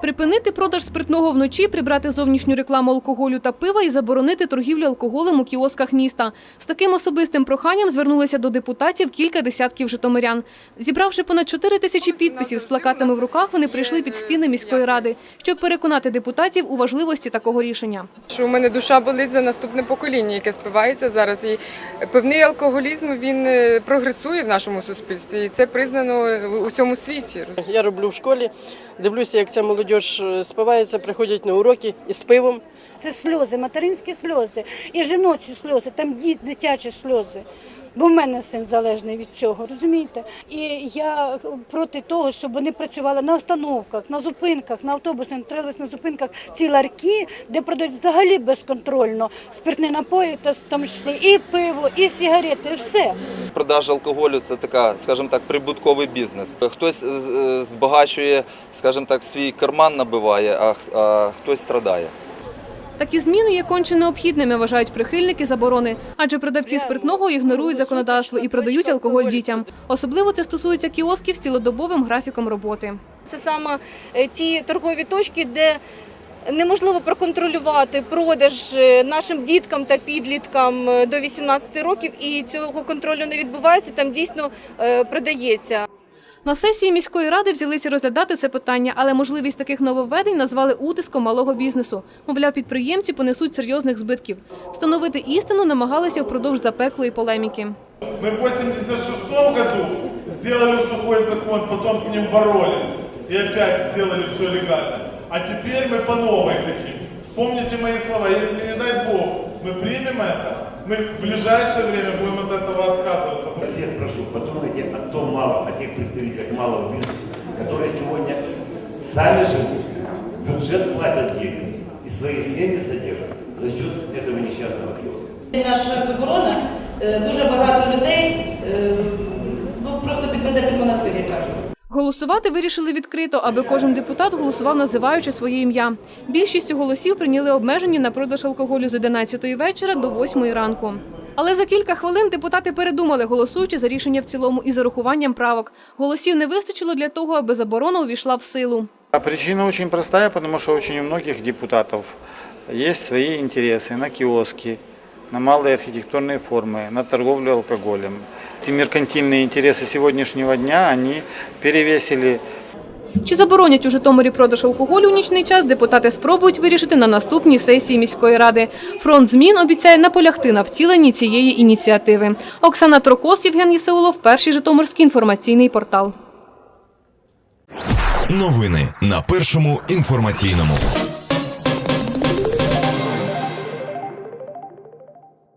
Припинити продаж спиртного вночі, прибрати зовнішню рекламу алкоголю та пива і заборонити торгівлю алкоголем у кіосках міста. З таким особистим проханням звернулися до депутатів кілька десятків житомирян. Зібравши понад 4 тисячі підписів з плакатами в руках, вони прийшли під стіни міської ради, щоб переконати депутатів у важливості такого рішення. Що у мене душа болить за наступне покоління, яке спивається зараз. І певний алкоголізм він е, прогресує в нашому суспільстві, і це признано в усьому світі. Я роблю в школі, дивлюся, як ця молодь е, спивається, приходять на уроки із пивом. Це сльози, материнські сльози і жіночі сльози, там дитячі сльози. Бо в мене син залежний від цього, розумієте? І я проти того, щоб вони працювали на остановках, на зупинках, на автобусних, тролейбусних зупинках, ці ларки, де продають взагалі безконтрольно спиртні напої, та в тому числі і пиво, і сигарети, і все. Продажа алкоголю це така, скажімо так, прибутковий бізнес. Хтось е, збагачує, скажімо так, свій карман набиває, а хтось страдає. Такі зміни є конче необхідними, вважають прихильники заборони, адже продавці спиртного ігнорують законодавство і продають алкоголь дітям. Особливо це стосується кіосків з цілодобовим графіком роботи. Це саме е, ті торгові точки, де неможливо проконтролювати продаж е, нашим діткам та підліткам е, до 18 років, і цього контролю не відбувається. Там дійсно продається. На сесії міської ради взялися розглядати це питання, але можливість таких нововведень назвали утиском малого бізнесу. Мовляв, підприємці понесуть серйозних збитків. Встановити істину намагалися впродовж запеклої полеміки. Мы в 86 году сделали сухой закон, потом с ним боролись и опять сделали все легально. А теперь мы по новой хотим. Вспомните мои слова, если не дай Бог мы примем это, мы в ближайшее время будем от этого отказываться. Подумайте о том мало, о тех представителях малого бизнеса, которые сегодня сами живут, бюджет платят деньги и свои семьи содержат за счет этого несчастного киоска. Наша заборона е, дуже багато людей е, ну, просто підведе під монастир, як кажуть. Голосувати вирішили відкрито, аби кожен депутат голосував, називаючи своє ім'я. Більшістю голосів прийняли обмеження на продаж алкоголю з 11 вечора до 8 ранку. Але за кілька хвилин депутати передумали, голосуючи за рішення в цілому і з урахуванням правок. Голосів не вистачило для того, аби заборона увійшла в силу. А причина очень простая, потому что очень у многих депутатов есть свои интересы на киоски, на малые архитектурные формы, на торговлю алкоголем. Эти меркантильные интересы сегодняшнего дня, они перевесили чи заборонять у Житомирі продаж алкоголю у нічний час, депутати спробують вирішити на наступній сесії міської ради. Фронт змін обіцяє наполягти на втіленні цієї ініціативи. Оксана Трокос, Євген Єсеулов, перший Житомирський інформаційний портал. Новини на першому інформаційному.